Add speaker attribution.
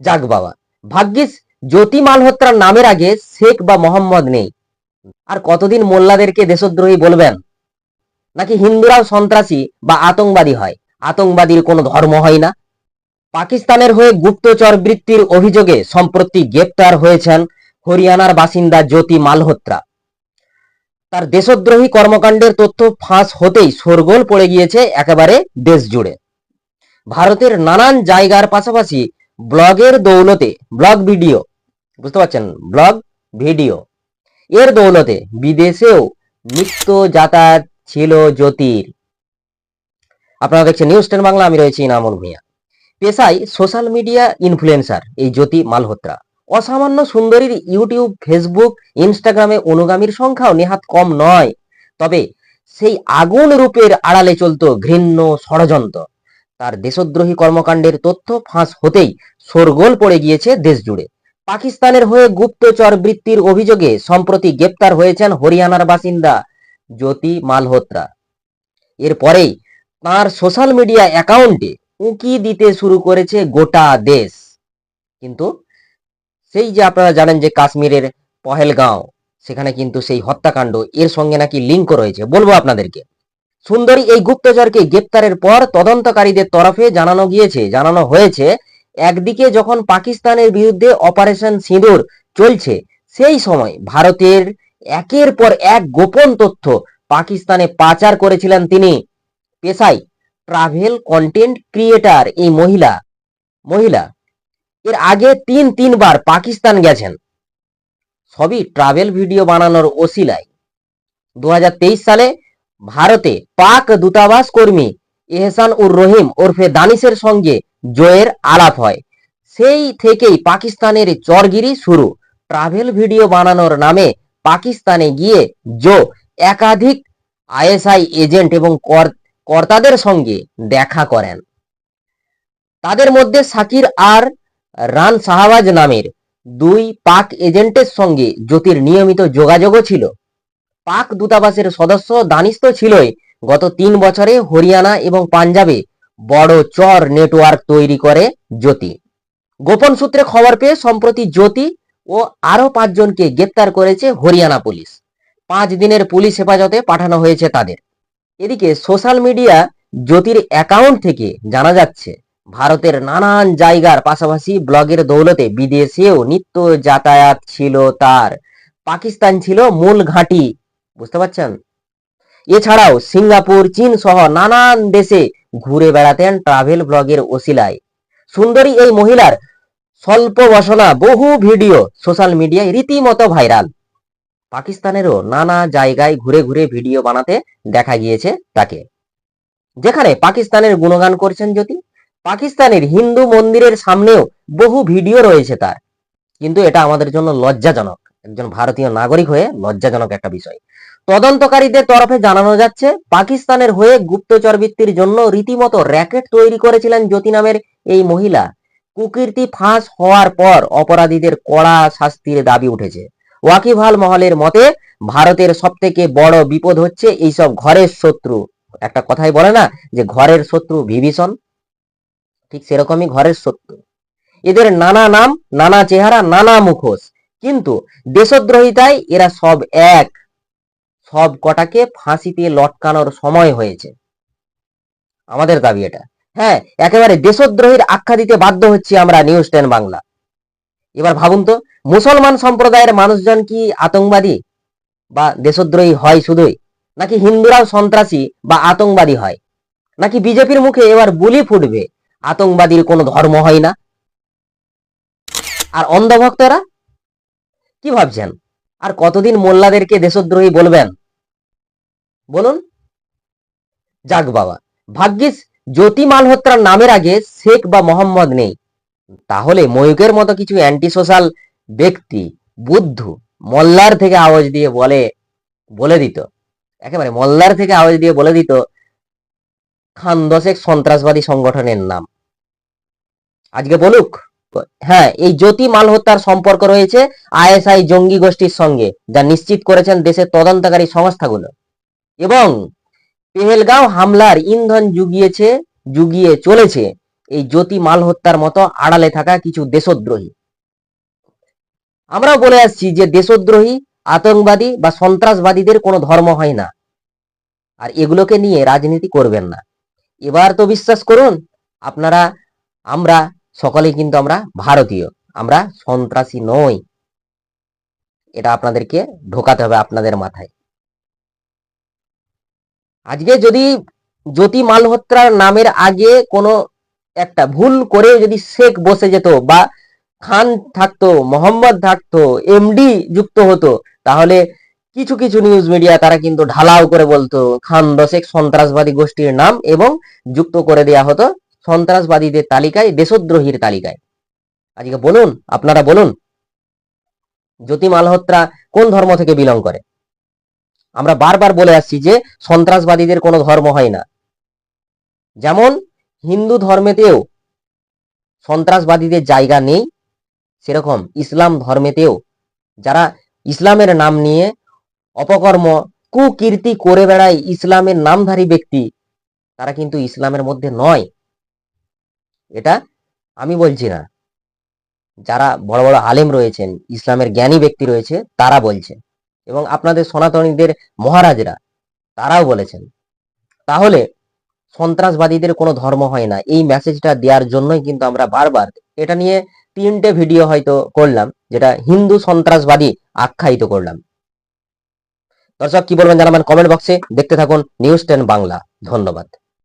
Speaker 1: যাক বাবা। ভাগ্যিস জ্যোতি মালহোত্রার নামের আগে শেখ বা মোহাম্মদ নেই। আর কতদিন মোল্লাদেরকে দেশদ্রোহী বলবেন? নাকি হিন্দুরাও সন্ত্রাসী বা আতঙ্কবাদী হয়? আতঙ্কবাদীর কোনো ধর্ম হয় না? পাকিস্তানের হয়ে গুপ্তচর বৃত্তির অভিযোগে সম্প্রতি গ্রেপ্তার হয়েছেন হরিয়ানার বাসিন্দা জ্যোতি মালহোত্রা। তার দেশদ্রোহী কর্মকাণ্ডের তথ্য ফাঁস হতেই শোরগোল পড়ে গিয়েছে একেবারে দেশ জুড়ে ভারতের নানান জায়গার পাশাপাশি ব্লগের দৌলতে, ব্লগ ভিডিও, বুঝতে পারছেন? Blog video. এর দৌলতে বিদেশেও নিত্য যাতায়াত ছিল জ্যোতির। আপনারা দেখছেন নিউজ টেন বাংলা, আমি রয়েছি ইনামুল ভূঁইয়া। পেশায় সোশ্যাল মিডিয়া ইনফ্লুয়েন্সার, এই জ্যোতি মালহোত্রা। অসামান্য সুন্দরীর ইউটিউব, ফেসবুক, ইনস্টাগ্রামে অনুগামীর সংখ্যাও নেহাত কম নয়। তবে সেই আগুন রূপের আড়ালে চলতো ঘৃণ্য ষড়যন্ত্র। তার দেশদ্রোহী কর্মকাণ্ডের তথ্য ফাঁস হতেই শোরগোল পড়ে গিয়েছে দেশ জুড়ে পাকিস্তানের হয়ে গুপ্তচর বৃত্তির অভিযোগে সম্প্রতি গ্রেপ্তার হয়েছেন হরিয়ানার বাসিন্দা জ্যোতি মালহোত্রা। এরপরেই তার সোশ্যাল মিডিয়া অ্যাকাউন্টে উঁকি দিতে শুরু করেছে গোটা দেশ। কিন্তু সেই যে আপনারা জানেন যে কাশ্মীরের পহেলগাঁও, সেখানে কিন্তু সেই হত্যাকাণ্ড, এর সঙ্গে নাকি লিঙ্ক রয়েছে। বলব আপনাদেরকে। সুন্দরী এই গুপ্তচরকে গ্রেপ্তারের পর তদন্তকারীদের তরফে জানানো গিয়েছে, জানানো হয়েছে, একদিকে যখন পাকিস্তানের বিরুদ্ধে অপারেশন সিঁদুর চলছে, সেই সময় ভারতের একের পর এক গোপন তথ্য পাকিস্তানে পাচার করেছিলেন তিনি। পেশায় ট্রাভেল কন্টেন্ট ক্রিয়েটার এই মহিলা মহিলা। এর আগে তিন তিনবার পাকিস্তান গেছেন। সবই ট্রাভেল ভিডিও বানানোর ওসিলায়। দু সালে ভারতে পাক দূতাবাস কর্মী এহসান উর রহিম ওরফে দানিশের সঙ্গে জয়ের আলাপ হয়। সেই থেকেই পাকিস্তানের চরগিরি শুরু। ট্রাভেল ভিডিও বানানোর নামে পাকিস্তানে গিয়ে জো একাধিক আইএসআই এজেন্ট এবং কর- কর্তাদের সঙ্গে দেখা করেন। তাদের মধ্যে সাকির আর রান শাহবাজ নামের দুই পাক এজেন্টের সঙ্গে জ্যোতির নিয়মিত যোগাযোগও ছিল। পাক দূতাবাসের সদস্য দানিশ তো ছিলই। গত তিন বছরে হরিয়ানা এবং পাঞ্জাবে বড় চর নেটওয়ার্ক তৈরি করে জ্যোতি। গোপন সূত্রে খবর পেয়ে সম্প্রতি জ্যোতি ও আরও পাঁচজনকে গ্রেপ্তার করেছে হরিয়ানা পুলিশ। পাঁচ দিনের পুলিশ হেফাজতে পাঠানো হয়েছে তাদের। এদিকে সোশ্যাল মিডিয়া জ্যোতির অ্যাকাউন্ট থেকে জানা যাচ্ছে, ভারতের নানান জায়গার পাশাপাশি ব্লগের দৌলতে বিদেশেও নিত্য যাতায়াত ছিল তার। পাকিস্তান ছিল মূল ঘাঁটি বুঝতে পারছেন? এছাড়াও সিঙ্গাপুর, চীন সহ নানান দেশে ঘুরে বেড়াতেন ট্রাভেল ব্লগের ওসিলায়। সুন্দরী এই মহিলার স্বল্প বসনা বহু ভিডিও সোশ্যাল মিডিয়ায় রীতিমতো ভাইরাল পাকিস্তানেরও নানা জায়গায় ঘুরে ঘুরে ভিডিও বানাতে দেখা গিয়েছে তাকে। যেখানে পাকিস্তানের গুণগান করছেন জ্যোতি। পাকিস্তানের হিন্দু মন্দিরের সামনেও বহু ভিডিও রয়েছে তার। কিন্তু এটা আমাদের জন্য লজ্জাজনক। একজন ভারতীয় নাগরিক হয়ে লজ্জাজনক একটা বিষয়। তদন্তকারীদের তরফে জানানো যাচ্ছে, পাকিস্তানের হয়ে গুপ্তচর বৃত্তির জন্য রীতিমতো র্যাকেট তৈরি করেছিলেন জ্যোতি নামের এই মহিলা। কুকীর্তি ফাঁস হওয়ার পর অপরাধীদের কড়া শাস্তির দাবি উঠেছে। ওয়াকিবহাল মহলের মতে, ভারতের সব থেকে বড় বিপদ হচ্ছে এইসব ঘরের শত্রু। একটা কথাই বলে না যে ঘরের শত্রু বিভীষণ? ঠিক সেরকমই ঘরের শত্রু। এদের নানা নাম, নানা চেহারা, নানা মুখোশ। কিন্তু দেশদ্রোহিতায় এরা সব এক। সব কটাকে ফাঁসিতে লটকানোর সময় হয়েছে। আমাদের দাবি এটা। হ্যাঁ একেবারে দেশদ্রোহীর আখ্যা দিতে বাধ্য হচ্ছি আমরা নিউজ টেন বাংলা। এবার ভাবুন তো, মুসলমান সম্প্রদায়ের মানুষজন কি আতঙ্কবাদী? বা দেশদ্রোহী হয় শুধুই? নাকি হিন্দুরাও সন্ত্রাসী বা আতঙ্কবাদী হয়? নাকি বিজেপির মুখে এবার বুলি ফুটবে? আতঙ্কবাদীর কোনো ধর্ম হয় না? আর অন্ধভক্তরা? কি ভাবছেন? আর কতদিন মোল্লাদেরকে দেশদ্রোহী বলবেন? বলুন। যাক বাবা। ভাগ্যিস জ্যোতি মালহোত্রার নামের আগে শেখ বা মোহাম্মদ নেই। তাহলে ময়ূকের মতো কিছু অ্যান্টি সোশ্যাল ব্যক্তি, বুদ্ধ মোল্লার থেকে আওয়াজ দিয়ে বলে বলে দিত। একেবারে মোল্লার থেকে আওয়াজ দিয়ে বলে দিত খান দশেক সন্ত্রাসবাদী সংগঠনের নাম। আজকে বলুক। হ্যাঁ এই জ্যোতি মালহোত্রার সম্পর্ক রয়েছে আইএসআই জঙ্গি গোষ্ঠীর সঙ্গে, যা নিশ্চিত করেছেন দেশের তদন্তকারী সংস্থাগুলো। এবং পেহেলগাঁও হামলার ইন্ধন জুগিয়েছে, জুগিয়ে চলেছে এই জ্যোতি মালহত্যার মতো আড়ালে থাকা কিছু দেশদ্রোহী। আমরাও বলে আসছি যে দেশদ্রোহী, আতঙ্কবাদী বা সন্ত্রাসবাদীদের কোনো ধর্ম হয় না। আর এগুলোকে নিয়ে রাজনীতি করবেন না। এবার তো বিশ্বাস করুন, আপনারা, আমরা সকলেই কিন্তু আমরা ভারতীয়, আমরা সন্ত্রাসী নই। এটা আপনাদেরকে ঢোকাতে হবে আপনাদের মাথায়। আজকে যদি জ্যোতি মালহোত্রার নামের আগে কোনো একটা ভুল করে যদি শেখ বসে যেত বা খান থাকতো, মোহাম্মদ থাকতো, এমডি যুক্ত হতো, তাহলে কিছু কিছু নিউজ মিডিয়া তারা কিন্তু ঢালাও করে বলতো, খান দশেক সন্ত্রাসবাদী গোষ্ঠীর নাম এবং যুক্ত করে দেয়া হতো। সন্ত্রাসবাদীদের তালিকায়, দেশদ্রোহীর তালিকায়। আজকে বলুন, আপনারা বলুন জ্যোতি মালহোত্রা কোন ধর্ম থেকে বিলং করে? আমরা বারবার বলে আসছি যে সন্ত্রাসবাদীদের কোনো ধর্ম হয় না। যেমন হিন্দু ধর্মেতেও সন্ত্রাসবাদীদের জায়গা নেই, সেরকম ইসলাম ধর্মেতেও। যারা ইসলামের নাম নিয়ে অপকর্ম, কুকীর্তি করে বেড়ায় ইসলামের নামধারী ব্যক্তি, তারা কিন্তু ইসলামের মধ্যে নয়। এটা আমি বলছি না। যারা বড় বড় আলেম রয়েছেন, ইসলামের জ্ঞানী ব্যক্তি রয়েছে, তারা বলছে। এবং আপনাদের সনাতনীদের মহারাজরা, তারাও বলেছেন। তাহলে সন্ত্রাসবাদীদের কোনো ধর্ম হয় না। এই মেসেজটা দেওয়ার জন্যই কিন্তু আমরা বারবার এটা নিয়ে তিনটে ভিডিও হয়তো করলাম, যেটা হিন্দু সন্ত্রাসবাদী আখ্যায়িত করলাম। দর্শক, কি বলবেন জানাবেন কমেন্ট বক্সে দেখতে থাকুন নিউজ টেন বাংলা। ধন্যবাদ।